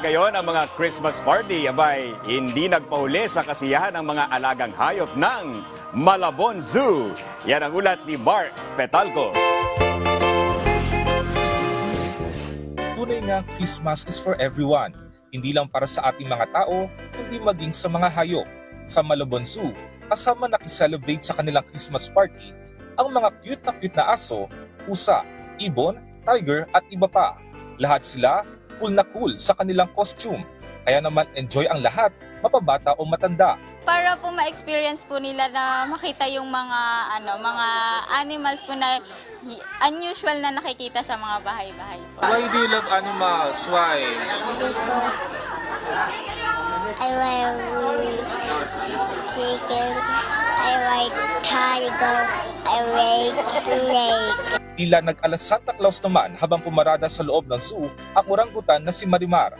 Ngayon, ang mga Christmas party abay hindi nagpauli sa kasiyahan ng mga alagang hayop ng Malabon Zoo. Yan ang ulat ni Mark Petalco. Tunay nga Christmas is for everyone. Hindi lang para sa ating mga tao, kundi maging sa mga hayop. Sa Malabon Zoo, kasama nakiselebrate sa kanilang Christmas party ang mga cute na cute na aso, pusa, ibon, tiger at iba pa. Lahat sila cool na cool sa kanilang costume. Kaya naman enjoy ang lahat, mapabata o matanda. para po ma-experience po nila na makita yung mga ano mga animals po na unusual na nakikita sa mga bahay-bahay po. Why do you love animals? Why? because I like chicken, I like tiger, I like snake. Tila nag-alas Santa Claus naman habang pumarada sa loob ng zoo ang orangutan na si Marimar.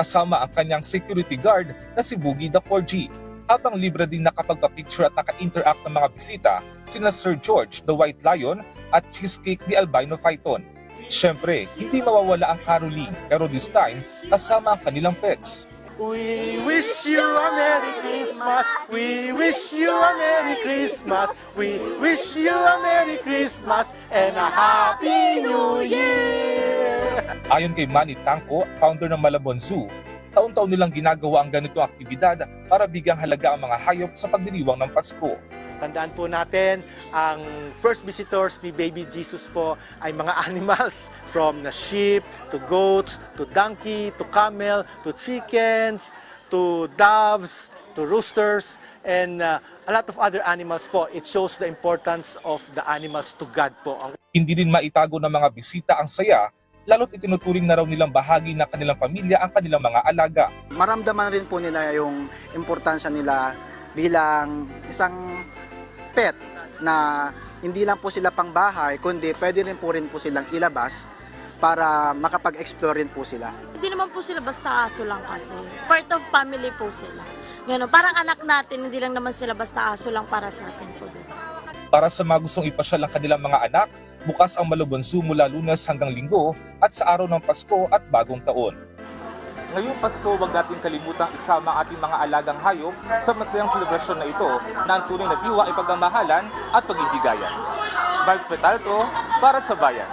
Kasama ang kanyang security guard na si Boogie the 4G. Habang libre din nakapagpa-picture at naka-interact ng mga bisita sina Sir George the White Lion at Cheesecake the Albino Python. Siyempre, hindi mawawala ang caroling pero this time kasama ang kanilang pets. We wish you a Merry Christmas. We wish you a Merry Christmas. We wish you a Merry Christmas and a Happy New Year. Ayon kay Manny Tangko, founder ng Malabon Zoo, taon-taon nilang ginagawa ang ganitong aktibidad para bigyang halaga ang mga hayop sa pagdiriwang ng Pasko. Tandaan po natin, ang first visitors ni Baby Jesus po ay mga animals from na sheep, to goats, to donkey, to camel, to chickens, to doves, to roosters, and uh, a lot of other animals po. It shows the importance of the animals to God po. Hindi din maitago ng mga bisita ang saya, lalo't itinuturing na raw nilang bahagi ng kanilang pamilya ang kanilang mga alaga. maramdaman rin po nila yung importansya nila bilang isang pet na hindi lang po sila pang bahay, kundi pwede rin po rin po silang ilabas para makapag-explore rin po sila. Hindi naman po sila basta aso lang kasi. Part of family po sila. Ganun. Parang anak natin, hindi lang naman sila basta aso lang para sa atin po. Para sa mga gustong ipasyal ang kanilang mga anak, bukas ang Malabon Zoo mula lunes hanggang linggo at sa araw ng Pasko at bagong taon. Ngayong Pasko, huwag natin kalimutang isama ating mga alagang hayop sa masayang selebrasyon na ito na ang tunay na diwa ay pagmamahalan at paghihigayan. Mark Fetalco para sa Bayan.